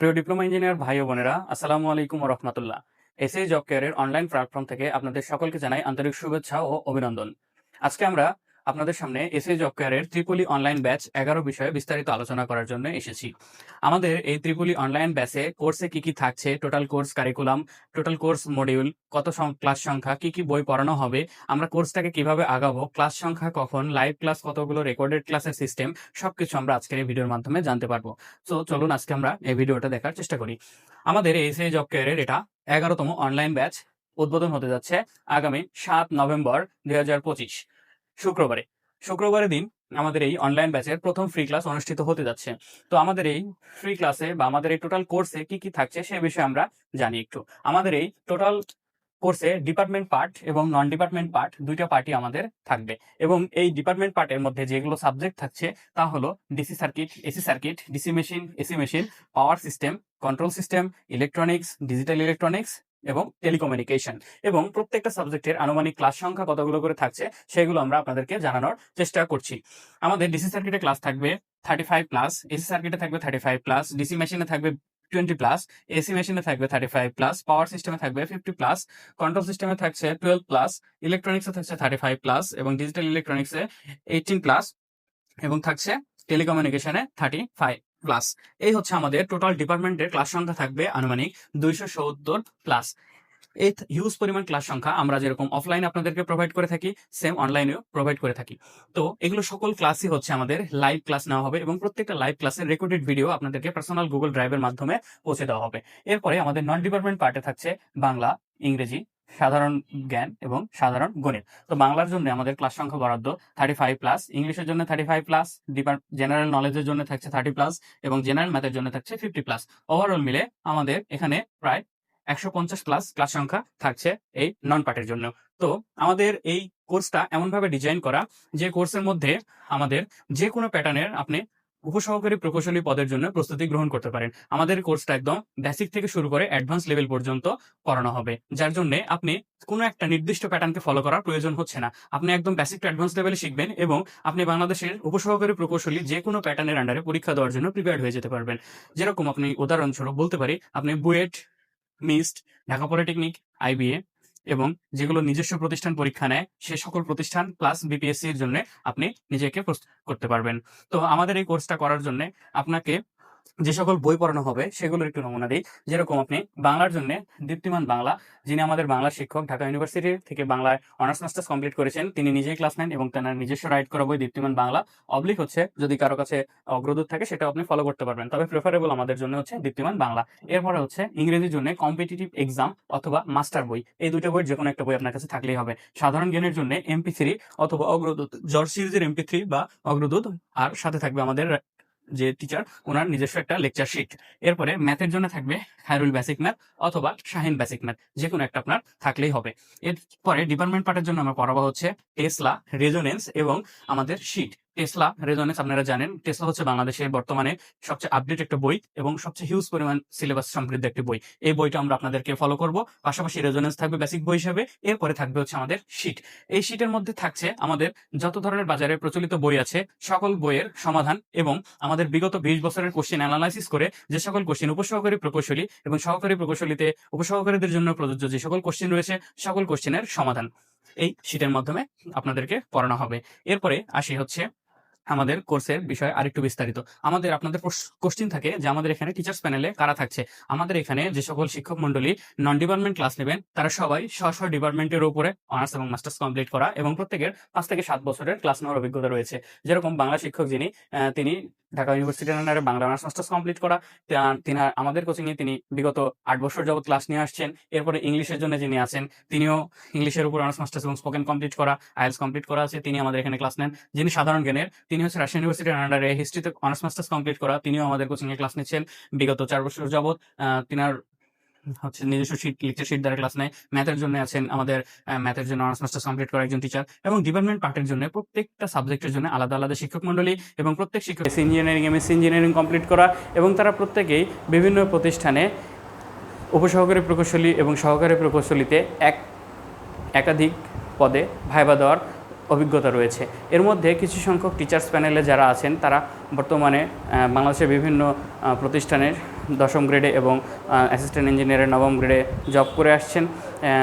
প্রিয় diploma engineer ভাই ও বোনেরা, আসসালামু আলাইকুম রহমতুল্লাহ। এসএ জব কেয়ারের অনলাইন প্ল্যাটফর্ম থেকে আপনাদের সকলকে জানাই আন্তরিক শুভেচ্ছা ও অভিনন্দন। আজকে আমরা আপনাদের সামনে এসএ জব কেয়ারের ত্রিপলি অনলাইন ব্যাচ এগারো বিষয়ে বিস্তারিত আলোচনা করার জন্য এসেছি। আমাদের এই ত্রিপলি অনলাইন ব্যাচে কোর্সে কি কি থাকছে total course curriculum total course module কত ক্লাস সংখ্যা, কি কি বই পড়ানো হবে, আমরা কোর্সটাকে কীভাবে আগাবো ক্লাস সংখ্যা কখন লাইভ ক্লাস কতগুলো রেকর্ডেড ক্লাসের সিস্টেম সবকিছু আমরা আজকের এই ভিডিওর মাধ্যমে জানতে পারব। তো চলুন আজকে আমরা এই ভিডিওটা দেখার চেষ্টা করি। আমাদের এসএ জব কেয়ারের এটা এগারোতম অনলাইন ব্যাচ উদ্বোধন হতে যাচ্ছে আগামী সাত নভেম্বর দুই হাজার পঁচিশ। শুক্রবারে। শুক্রবারের দিন আমাদের এই অনলাইন ব্যাচের প্রথম ফ্রি ক্লাস অনুষ্ঠিত হতে যাচ্ছে। তো আমাদের এই ফ্রি ক্লাসে বা আমাদের এই টোটাল কোর্সে কি কি থাকছে সে বিষয়ে আমরা জানি একটু। আমাদের এই টোটাল কোর্সে ডিপার্টমেন্ট পার্ট এবং নন ডিপার্টমেন্ট পার্ট দুইটা পার্টি আমাদের থাকবে। এবং এই ডিপার্টমেন্ট পার্টের মধ্যে যেগুলো সাবজেক্ট থাকছে তা হলো DC circuit AC circuit DC machine AC machine power system control system electronics digital electronics এবং টেলিকমিউনিকেশন এবং প্রত্যেকটা সাবজেক্টের আনুমানিক ক্লাস সংখ্যা কতগুলো করে থাকছে সেগুলো আমরা আপনাদেরকে জানানোর চেষ্টা করছি। আমাদের ডিসি সার্কিটে ক্লাস থাকবে থার্টি ফাইভ প্লাস এসি সার্কিটে থাকবে থার্টি ফাইভ প্লাস ডিসি মেশিনে থাকবে টোয়েন্টি প্লাস এসি মেশিনে থাকবে থার্টি ফাইভ প্লাস পাওয়ার সিস্টেমে থাকবে ফিফটি প্লাস কন্ট্রোল সিস্টেমে থাকছে টুয়েলভ প্লাস ইলেকট্রনিক্সে থাকছে থার্টি ফাইভ প্লাস এবং ডিজিটাল ইলেকট্রনিক্সে এইটিন প্লাস এবং থাকছে টেলিকমিউনিকেশনে থার্টি ফাইভ প্লাস এই হচ্ছে আমাদের টোটাল ডিপার্টমেন্টের ক্লাস সংখ্যা থাকবে আনুমানিক দুইশো সত্তর প্লাস এই হিউজ পরিমাণ ক্লাস সংখ্যা আমরা যেরকম অফলাইনে আপনাদেরকে প্রোভাইড করে থাকি সেম অনলাইনেও প্রোভাইড করে থাকি। তো এগুলো সকল ক্লাসই হচ্ছে আমাদের লাইভ ক্লাস নেওয়া হবে এবং প্রত্যেকটা লাইভ ক্লাসের রেকর্ডেড ভিডিও আপনাদেরকে পার্সোনাল গুগল ড্রাইভের মাধ্যমে পৌঁছে দেওয়া হবে। এরপরে আমাদের নন ডিপার্টমেন্ট পার্টে থাকছে বাংলা, ইংরেজি সাধারণ জ্ঞান এবং সাধারণ গণিত। তো বাংলার জন্য আমাদের ক্লাস সংখ্যা বরাদ্দ থার্টি ফাইভ প্লাস ইংলিশের জন্য থার্টি ফাইভ প্লাস জেনারেল নলেজের জন্য থাকছে থার্টি প্লাস এবং জেনারেল ম্যাথের জন্য থাকছে ফিফটি প্লাস ওভারঅল মিলে আমাদের এখানে প্রায় একশো পঞ্চাশ প্লাস ক্লাস সংখ্যা থাকছে এই নন পার্টের জন্য। তো আমাদের এই কোর্সটা এমনভাবে ডিজাইন করা যে কোর্সের মধ্যে আমাদের যে কোনো প্যাটার্নের আপনি উপসহকারী প্রকৌশলী পদের জন্য প্রস্তুতি গ্রহণ করতে পারেন। আমাদের কোর্সটা একদম বেসিক থেকে শুরু করে অ্যাডভান্স লেভেল পর্যন্ত করানো হবে। যার জন্য আপনি কোনো একটা নির্দিষ্ট প্যাটার্নকে ফলো করার প্রয়োজন হচ্ছে না। আপনি একদম বেসিক অ্যাডভান্স লেভেলে শিখবেন এবং আপনি বাংলাদেশের উপসহকারী প্রকৌশলী যে কোনো প্যাটার্নের আন্ডারে পরীক্ষা দেওয়ার জন্য প্রিপেয়ার হয়ে যেতে পারবেন। যেরকম আপনি উদাহরণস্বরূপ বলতে পারি, আপনি বুয়েট, মিস্ট, ঢাকা পলিটেকনিক, আইবিএ এবং যেগুলো নিজস্ব প্রতিষ্ঠান পরীক্ষা নেয়, সে সকল প্রতিষ্ঠান প্লাস বিপিএসসি এর জন্য আপনি নিজেকে প্রস্তুত করতে পারবেন। তো আমাদের এই কোর্সটা করার জন্য আপনাকে যে সকল বই পড়ানো হবে, সেগুলোর একটু নমুনা দিই। যেরকম আপনি বাংলার জন্য দীপ্তিমান বাংলা, যিনি আমাদের বাংলা শিক্ষক ঢাকা ইউনিভার্সিটি থেকে বাংলায় অনার্স মাস্টার্স কমপ্লিট করেছেন, তিনি নিজেই ক্লাস নেন এবং তেনার নিজস্ব রাইট করা বই দীপ্তিমান বাংলা। অবলিক হচ্ছে, যদি কারও কাছে অগ্রদূত থাকে সেটা আপনি ফলো করতে পারবেন। তবে প্রেফারেবল আমাদের জন্য হচ্ছে দীপ্তিমান বাংলা। এরপরে হচ্ছে ইংরেজির জন্য কম্পিটিটিভ এক্সাম অথবা মাস্টার বই। এই দুটো বই যে কোনো একটা বই আপনার কাছে থাকলেই হবে। সাধারণ জ্ঞানের জন্য এমপি থ্রি অথবা অগ্রদূত, জর্জ সিরিজের এমপি থ্রি বা অগ্রদূত, আর সাথে থাকবে আমাদের যে টিচার ওনার নিজস্ব একটা লেকচার শিট এরপরে ম্যাথের জন্য থাকবে খায়রুল বেসিক ম্যাথ অথবা শাহিন বেসিক ম্যাথ যে কোনো একটা আপনার থাকলেই হবে। এরপরে ডিপার্টমেন্ট পার্টের জন্য আমরা পড়াবো হচ্ছে টেসলা রেজোনেন্স এবং আমাদের শিট টেসলা রেজোনেন্স আপনারা জানেন টেসলা হচ্ছে বাংলাদেশের বর্তমানে সবচেয়ে আপডেট একটা বই এবং সবচেয়ে হিউজ পরিমাণ সিলেবাস সমৃদ্ধ একটি বই। এই বইটা আমরা আপনাদেরকে ফলো করব, পাশাপাশি রেজোনেন্স থাকবে বেসিক বই হিসেবে, এরপরে থাকবে হচ্ছে আমাদের শিট এই শিটের মধ্যে থাকছে আমাদের যত ধরনের বাজারে প্রচলিত বই আছে, সকল বইয়ের সমাধান এবং আমাদের বিগত বিশ বছরের কোশ্চেন অ্যানালাইসিস করে যে সকল কোশ্চেন উপসহকারী প্রকৌশলী এবং সহকারী প্রকৌশলীতে উপসহকারীদের জন্য প্রযোজ্য যে সকল কোশ্চেন রয়েছে, সকল কোশ্চেনের সমাধান। এই শীটের মাধ্যমে আপনাদেরকে পড়ানো হবে। এরপরে আসি হচ্ছে আমাদের কোর্সের বিষয়ে আরেকটু বিস্তারিত। আমাদের আপনাদের কোশ্চিন থাকে যে আমাদের এখানে টিচার্স প্যানেলে কারা থাকছে? আমাদের এখানে যে সকল শিক্ষক মন্ডলী নন ডিপার্টমেন্ট ক্লাস নেবেন, তারা সবাই স্ব স্ব ডিপার্টমেন্টের উপরে অনার্স এবং মাস্টার্স কমপ্লিট করা এবং প্রত্যেকের পাঁচ থেকে সাত বছরের ক্লাস নেওয়ার অভিজ্ঞতা রয়েছে। যেরকম বাংলা শিক্ষক যিনি তিনি ঢাকা ইউনিভার্সিটির আন্ডারে বাংলা অনার্স মাস্টার্স কমপ্লিট করা। তিনি, আমাদের কোচিংয়ে তিনি বিগত আট বছর যাবত ক্লাস নিয়ে আসছেন। এরপরে ইংলিশের জন্য যিনি আছেন, তিনিও ইংলিশের উপর অনার্স মাস্টার্স এবং স্পোকেন কমপ্লিট করা আইএলস কমপ্লিট করা আছে। তিনি আমাদের এখানে ক্লাস নেন। যিনি সাধারণ জ্ঞানের, তিনি হচ্ছে রাশিয়ান ইউনিভার্সিটির আন্ডারে হিস্ট্রিতে অনার্স মাস্টার্স কমপ্লিট করা। তিনিও আমাদের কোচিংয়ে ক্লাস নিচ্ছেন। বিগত চার বছর যাবত তিনার হচ্ছে নিজস্ব শিট লেকচার শিট দ্বারা ক্লাস নেয়। ম্যাথের জন্য আছেন আমাদের ম্যাথের জন্য অনার্স মাস্টার্স কমপ্লিট করা একজন টিচার এবং ডিপার্টমেন্ট পার্টের জন্য প্রত্যেকটা সাবজেক্টের জন্য আলাদা আলাদা শিক্ষক মন্ডলী এবং প্রত্যেক শিক্ষক ইঞ্জিনিয়ারিং এমএসসি ইঞ্জিনিয়ারিং কমপ্লিট করা এবং তারা প্রত্যেকেই বিভিন্ন প্রতিষ্ঠানে উপসহকারী প্রকৌশলী এবং সহকারী প্রকৌশলীতে এক, একাধিক পদে ভাইবা দেওয়ার অভিজ্ঞতা রয়েছে। এর মধ্যে কিছু সংখ্যক টিচার্স প্যানেলে যারা আছেন, তারা বর্তমানে বাংলাদেশের বিভিন্ন প্রতিষ্ঠানের দশম গ্রেডে এবং অ্যাসিস্ট্যান্ট ইঞ্জিনিয়ারের নবম গ্রেডে জব করে আসছেন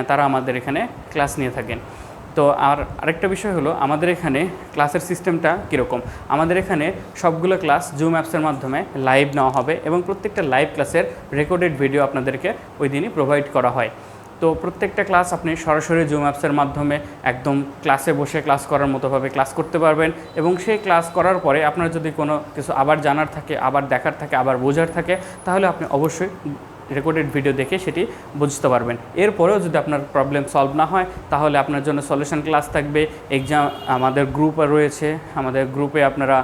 তারা আমাদের এখানে ক্লাস নিয়ে থাকেন। তো আর আরেকটা বিষয় হলো, আমাদের এখানে ক্লাসের সিস্টেমটা কীরকম? আমাদের এখানে সবগুলো ক্লাস জুম অ্যাপসের মাধ্যমে লাইভ নেওয়া হবে এবং প্রত্যেকটা লাইভ ক্লাসের রেকর্ডেড ভিডিও আপনাদেরকে ওই দিনই প্রোভাইড করা হয়। তো প্রত্যেকটা ক্লাস আপনি সরাসরি জুম অ্যাপসের মাধ্যমে একদম ক্লাসে বসে ক্লাস করার মতোভাবে ক্লাস করতে পারবেন এবং সেই ক্লাস করার পরে আপনার যদি কোনো কিছু আবার জানার থাকে, আবার দেখার থাকে, আবার বোঝার থাকে, তাহলে আপনি অবশ্যই রেকর্ডেড ভিডিও দেখে সেটি বুঝতে পারবেন। এরপরেও যদি আপনার প্রবলেম সলভ না হয়, তাহলে আপনার জন্য সলিউশন ক্লাস থাকবে। এক্সাম আমাদের গ্রুপ রয়েছে। আমাদের গ্রুপে আপনারা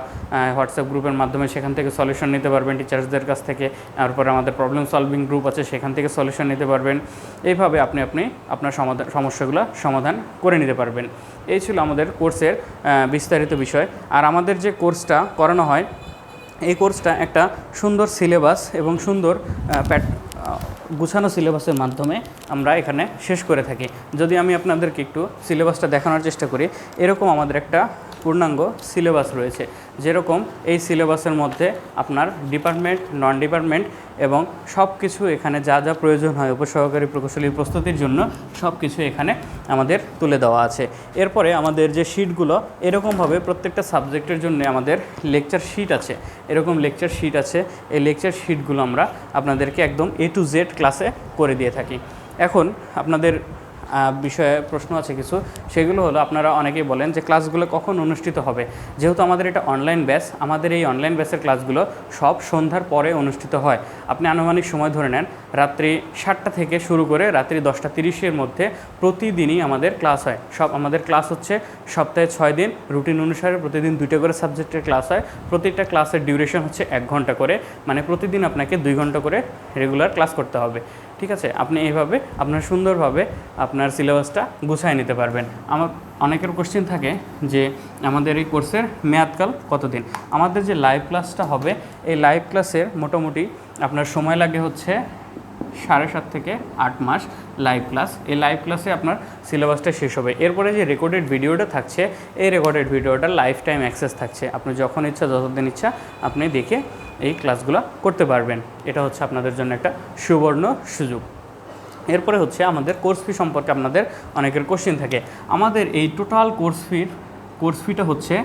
হোয়াটসঅ্যাপ গ্রুপের মাধ্যমে সেখান থেকে সলিউশন নিতে পারবেন টিচার্সদের কাছ থেকে। তারপরে আমাদের প্রবলেম সলভিং গ্রুপ আছে, সেখান থেকে সলিউশন নিতে পারবেন। এইভাবে আপনি আপনি আপনার সমাধান সমস্যাগুলো সমাধান করে নিতে পারবেন। এই ছিল আমাদের কোর্সের বিস্তারিত বিষয়। আর আমাদের যে কোর্সটা করানো হয়, এই কোর্সটা একটা সুন্দর সিলেবাস এবং সুন্দর প্যাট গুছানো সিলেবাসের মাধ্যমে আমরা এখানে শেষ করে থাকি। যদি আমি আপনাদেরকে একটু সিলেবাসটা দেখানোর চেষ্টা করি, এরকম আমাদের একটা পূর্ণাঙ্গ সিলেবাস রয়েছে। যেরকম এই সিলেবাসের মধ্যে আপনার ডিপার্টমেন্ট নন ডিপার্টমেন্ট এবং সব কিছু এখানে যা যা প্রয়োজন হয় উপসহকারী প্রকৌশলী প্রস্তুতির জন্য সব কিছু এখানে আমাদের তুলে দেওয়া আছে। এরপরে আমাদের যে শিটগুলো এরকমভাবে প্রত্যেকটা সাবজেক্টের জন্য আমাদের লেকচার শিট আছে। এরকম লেকচার শিট আছে। এই লেকচার শিটগুলো আমরা আপনাদেরকে একদম এ টু জেড ক্লাসে করে দিয়ে থাকি। এখন আপনাদের বিষয়ে প্রশ্ন আছে কিছু, সেগুলো হলো আপনারা অনেকেই বলেন যে ক্লাসগুলো কখন অনুষ্ঠিত হবে। যেহেতু আমাদের এটা অনলাইন ব্যাস আমাদের এই অনলাইন ব্যাসের ক্লাসগুলো সব সন্ধ্যার পরে অনুষ্ঠিত হয়। আপনি আনুমানিক সময় ধরে নেন, রাত্রি সাতটা থেকে শুরু করে রাত্রি দশটা তিরিশের মধ্যে প্রতিদিনই আমাদের ক্লাস হয়। সব আমাদের ক্লাস হচ্ছে সপ্তাহে ছয় দিন, রুটিন অনুসারে প্রতিদিন দুইটা করে সাবজেক্টের ক্লাস হয়। প্রত্যেকটা ক্লাসের ডিউরেশন হচ্ছে এক ঘণ্টা করে মানে প্রতিদিন আপনাকে দুই ঘণ্টা করে রেগুলার ক্লাস করতে হবে। ঠিক আছে? আপনি এইভাবে, আপনার সুন্দরভাবে আপনার সিলেবাসটা গুছায় নিতে পারবেন। আমার অনেকের কোশ্চেন থাকে যে, আমাদের এই কোর্সের মেয়াদকাল কতদিন? আমাদের যে লাইভ ক্লাসটা হবে, এই লাইভ ক্লাসের মোটামুটি আপনার সময় লাগে হচ্ছে সাড়ে সাত থেকে আট মাস লাইভ ক্লাস এই লাইভ ক্লাসে আপনার সিলেবাসটা শেষ হবে। এরপরে যে রেকর্ডেড ভিডিওটা থাকছে, এই রেকর্ডেড ভিডিওটা লাইফ টাইম অ্যাক্সেস থাকছে। আপনি যখন ইচ্ছা, যতদিন ইচ্ছা, আপনি দেখে এই ক্লাসগুলো করতে পারবেন। এটা হচ্ছে আপনাদের জন্য একটা সুবর্ণ সুযোগ। এরপরে হচ্ছে আমাদের কোর্স ফি সম্পর্কে আপনাদের অনেকের কোশ্চেন থাকে। আমাদের এই টোটাল কোর্স ফির কোর্স ফিটা হচ্ছে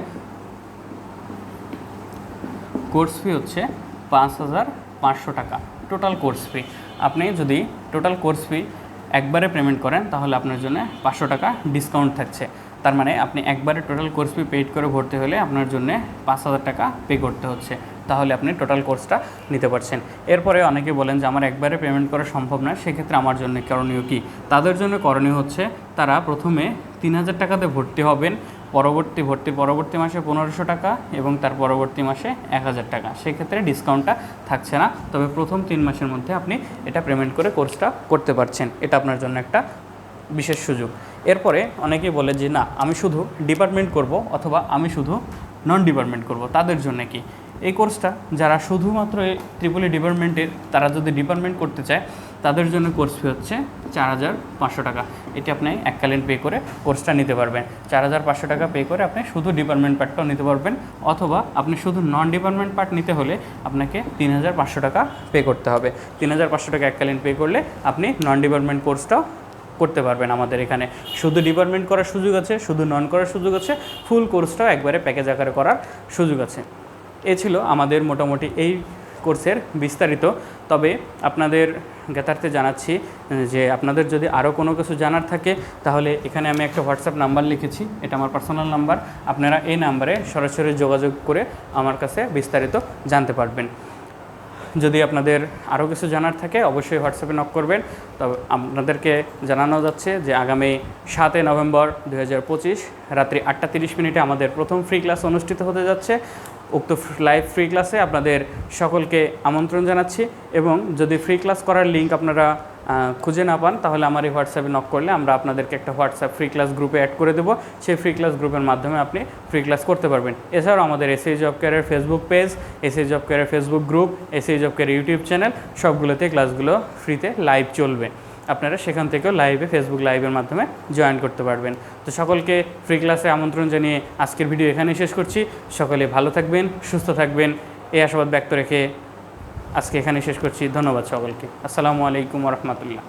কোর্স ফি হচ্ছে পাঁচ হাজার পাঁচশো টাকা টোটাল কোর্স ফি আপনি যদি টোটাল কোর্স ফি একবারে পেমেন্ট করেন, তাহলে আপনার জন্য পাঁচশো টাকা ডিসকাউন্ট থাকছে। তার মানে আপনি একবারে টোটাল কোর্স ফি পেড করে ভর্তি হলে আপনার জন্য পাঁচ হাজার টাকা পে করতে হচ্ছে। তাহলে আপনি টোটাল কোর্সটা নিতে পারছেন। এরপরে অনেকে বলেন যে, আমার একবারে পেমেন্ট করা সম্ভব নয়, সেক্ষেত্রে আমার জন্য করণীয় কী? তাদের জন্য করণীয় হচ্ছে, তারা প্রথমে তিন হাজার টাকাতে ভর্তি হবেন, পরবর্তী ভর্তি, পরবর্তী মাসে পনেরোশো টাকা এবং তার পরবর্তী মাসে এক হাজার টাকা। সেক্ষেত্রে ডিসকাউন্টটা থাকছে না, তবে প্রথম তিন মাসের মধ্যে আপনি এটা পেমেন্ট করে কোর্সটা করতে পারছেন। এটা আপনার জন্য একটা বিশেষ সুযোগ। এরপরে অনেকেই বলে যে, না, আমি শুধু ডিপার্টমেন্ট করব অথবা আমি শুধু নন ডিপার্টমেন্ট করব। তাদের জন্য কি? এই কোর্সটা যারা শুধুমাত্র এই ত্রিপলি ডিপার্টমেন্টের তারা যদি ডিপার্টমেন্ট করতে চায়, তাদের জন্য কোর্স ফি হচ্ছে চার হাজার পাঁচশো টাকা। এটি আপনি এককালীন পে করে কোর্সটা নিতে পারবেন। চার হাজার পাঁচশো টাকা পে করে আপনি শুধু ডিপার্টমেন্ট পার্টটাও নিতে পারবেন, অথবা আপনি শুধু নন ডিপার্টমেন্ট পার্ট নিতে হলে আপনাকে তিন হাজার পাঁচশো টাকা পে করতে হবে। তিন হাজার পাঁচশো টাকা এককালীন পে করলে আপনি নন ডিপার্টমেন্ট কোর্সটাও করতে পারবেন আমাদের এখানে। শুধু ডিপার্টমেন্ট করার সুযোগ আছে, শুধু নন করার সুযোগ আছে ফুল কোর্সটাও একবারে প্যাকেজ আকারে করার সুযোগ আছে। এ ছিল আমাদের মোটামুটি এই কোর্সের বিস্তারিত। তবে আপনাদের জ্ঞাতার্থে জানাচ্ছি যে আপনাদের যদি আরও কোনো কিছু জানার থাকে, তাহলে এখানে আমি একটা হোয়াটসঅ্যাপ নাম্বার লিখেছি, এটা আমার পার্সোনাল নাম্বার। আপনারা এই নাম্বারে সরাসরি যোগাযোগ করে আমার কাছে বিস্তারিত জানতে পারবেন। যদি আপনাদের আরও কিছু জানার থাকে, অবশ্যই হোয়াটসঅ্যাপে নক করবেন। তবে, আপনাদেরকে জানানো যাচ্ছে যে আগামী সাতই নভেম্বর দু হাজার পঁচিশ রাত্রি আটটা তিরিশ মিনিটে আমাদের প্রথম ফ্রি ক্লাস অনুষ্ঠিত হতে যাচ্ছে। উক্ত লাইভ ফ্রি ক্লাসে আপনাদের সকলকে আমন্ত্রণ জানাচ্ছি এবং যদি ফ্রি ক্লাস করার লিঙ্ক আপনারা খুঁজে না পান, তাহলে আমার এই হোয়াটসঅ্যাপে নক করলে আমরা আপনাদেরকে একটা হোয়াটসঅ্যাপ ফ্রি ক্লাস গ্রুপে অ্যাড করে দেবো। সেই ফ্রি ক্লাস গ্রুপের মাধ্যমে আপনি ফ্রি ক্লাস করতে পারবেন। এছাড়াও আমাদের এসএই জব কেয়ারের ফেসবুক পেজ এসএই জব কেয়ারের Facebook group SAE job care YouTube channel সবগুলোতে ক্লাসগুলো ফ্রিতে লাইভ চলবে। আপনারা সেখান থেকেও লাইভে ফেসবুক লাইভের মাধ্যমে জয়েন করতে পারবেন। তো সকলকে ফ্রি ক্লাসে আমন্ত্রণ জানিয়ে আজকের ভিডিও এখানেই শেষ করছি। সকলে ভালো থাকবেন, সুস্থ থাকবেন। এই আশাবাদ ব্যক্ত রেখে আজকে এখানে শেষ করছি। ধন্যবাদ সকলকে। আসসালামু আলাইকুম রহমতুল্লাহ।